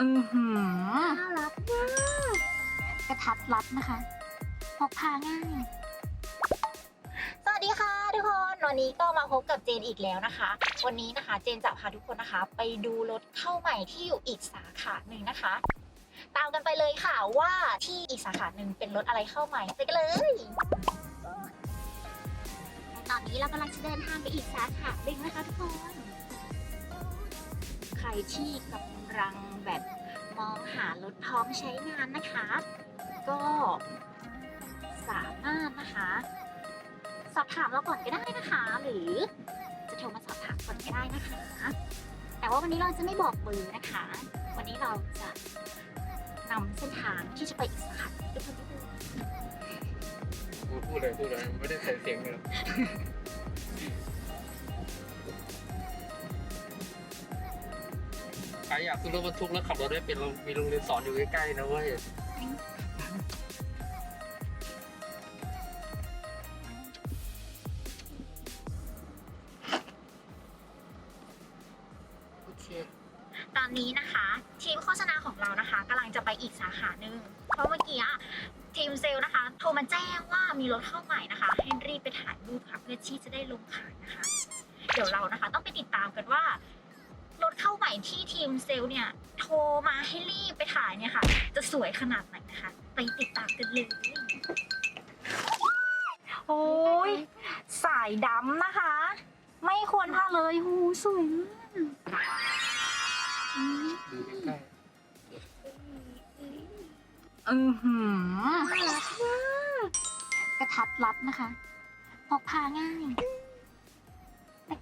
อือหือน่ารักมากกระทัดรัดนะคะ พกพาง่าย สวัสดีค่ะทุกคน วันนี้ก็มาพบกับเจนอีกแล้วนะคะ วันนี้นะคะเจนจะพาทุกคนนะคะ ไปดูรถเข้าใหม่ที่อยู่อีกสาขาหนึ่งนะคะ ตามกันไปเลยค่ะว่าที่อีกสาขาหนึ่งเป็นรถอะไรเข้าใหม่ไปกันเลยตอนนี้เรากำลังจะเดินทางไปอีกสาขาหนึ่งนะคะทุกคน ใครที่กำลังแบบมองหารถพร้อมใช้งานนะคะ ก็สามารถนะคะ สอบถามเราก่อนก็ได้นะคะ หรือจะโทรมาสอบถามก่อนก็ได้นะคะ แต่ว่าวันนี้เราจะไม่บอกเบอร์นะคะ วันนี้เราจะนำเส้นทางที่จะไปอีกสาขาทุกคนทุกคนพูดพูดเลยพูดเลยไม่ได้ใส่เสียงเลย ครอยากขึ้นรถบรรทุกแล้วขับรถได้เป็นเรามีโรงเรียนสอนอยู่ใกล้ๆนะเว้ยโอเค ตอนนี้นะคะ ทีมโฆษณาของเรานะคะกำลังจะไปอีกสาขาหนึ่งเพราะเมื่อกี้อะทีมเซลล์นะคะ โทรมาแจ้งว่ามีรถเข้าใหม่นะคะให้รีบไปถ่ายรูปค่ะเพื่อที่จะได้ลงขายนะคะ เดี๋ยวเรานะคะ ต้องไปติดตามกันว่า รถเข้าใหม่ที่ทีมเซลล์เนี่ย โทรมาให้รีบไปถ่ายเนี่ยค่ะ จะสวยขนาดไหนนะคะ ไปติดตามกันเลย โอ้ยสายดำนะคะ ไม่ควรพลาดเลยหูสวยมากอืมดูใกล้อือหือน่ารักมากกระทัดรัดนะคะพกพาง่ายเ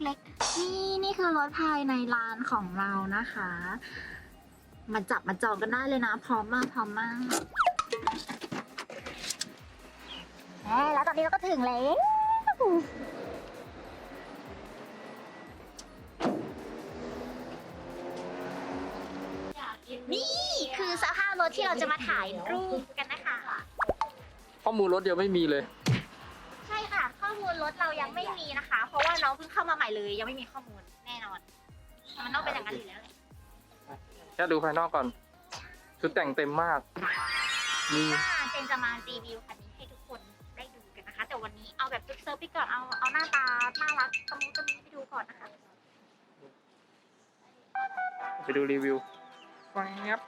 ล็กๆ นี่นี่คือรถภายในร้านของเรานะคะ มาจับมาจองกันได้เลยนะ พร้อมมากพร้อมมากแล้วตอนนี้เราก็ถึงแล้วนี่คือสภาพรถที่เราจะมาถ่ายรูปกันนะคะ ข้อมูลรถยังไม่มีเลย ข้อมูลรถเรายังไม่มีนะคะ เพราะว่าน้องเพิ่งเข้ามาใหม่เลย ยังไม่มีข้อมูลแน่นอน มันต้องเป็นอย่างนั้นอยู่แล้วแหละแค่ดูภายนอกก่อน ชุดแต่งเต็มมาก มีถ้าเจนจะมารีวิวคันนี้ให้ทุกคนได้ดูกันนะคะ แต่วันนี้เอาแบบเซิร์ฟๆไปก่อนเอาเอาหน้าตาน่ารักตะมุตะมีให้ดูก่อนนะคะ ไปดูรีวิวแฟบ